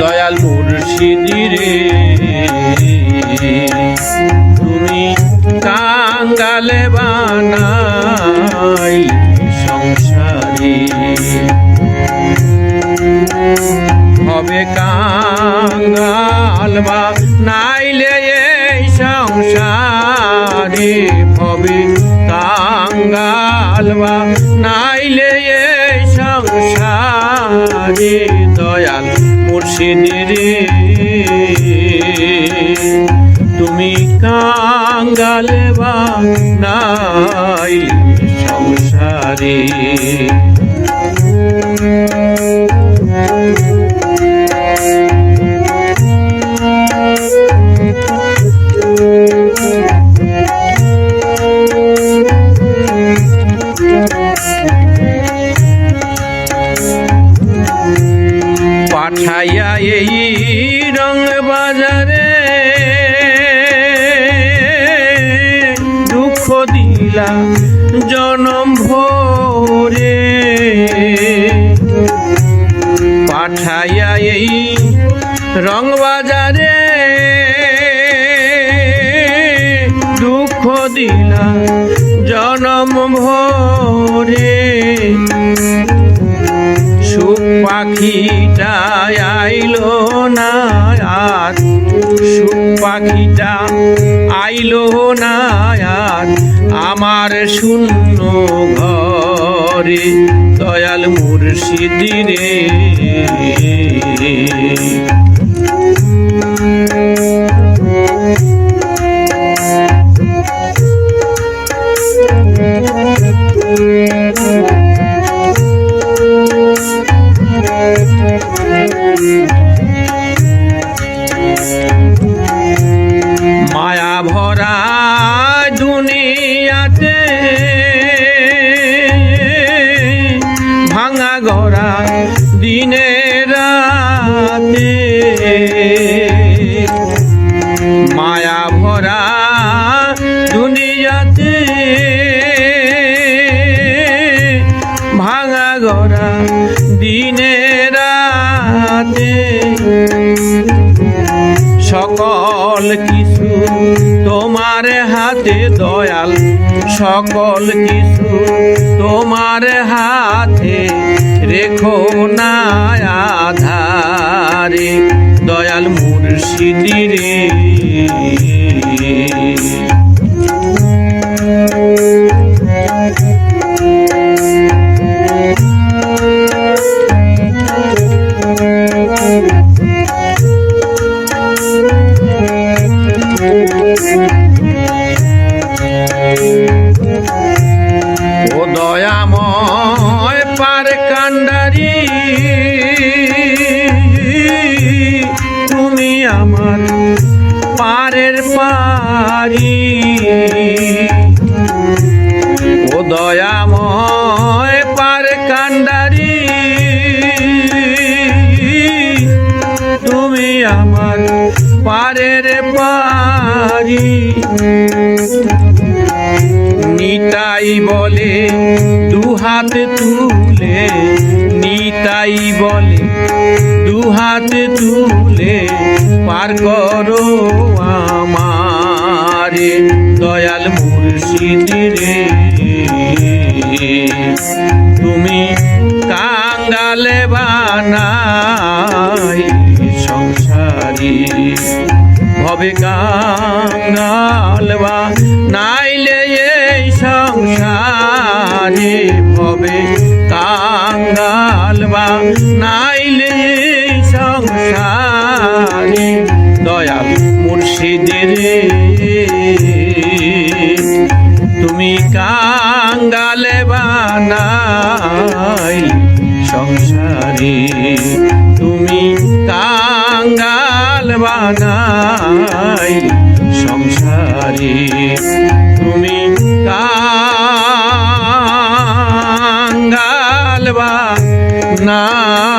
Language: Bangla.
দয়াল মুর্শিদি রে তুমি কাঙ্গালে বানাই সংসারে। হবে কাঙ্গাল বা নাইলে বা নাইলে এই সংসারে দয়াল মুর্শিদি রে তুমি কাঙ্গাল বা নাই সংসারে। পাঠাইয়া এই রং বাজারে দুঃখ দিলা জনম ভোরে। পাঠাইয়া এই রং বাজারে দুঃখ দিলা জনম ভোরে। পাখিটা আইলো না আর পাখিটা আইলো না আর আমার শূন্য ঘরে দয়াল মুর্শিদি রে সকল কিছু তোমার হাতে রেখো না আধারে। দয়াল মুর্শিদি রে। তুমি আমার পারের পারি। ও দয়াময় পার কান্ডারি তুমি আমার পারের পারি। নিতাই বলে দুহাত তুলে, নিতাই বলে দুহাত তুলে পার করো আমারে, দয়াল মুর্শিদি তুমি কাঙ্গালে বানাই সংসারী, ভবে কাঙ্গালবা নাইলে এই সংসারে, ভবে কাঙ্গালবা এই মুর্শিদের তুমি কাঙ্গালে বানাই সংসারে। তুমি কাঙ্গাল বানাই সংসারে। তুমি কাঙ্গাল বানাইলে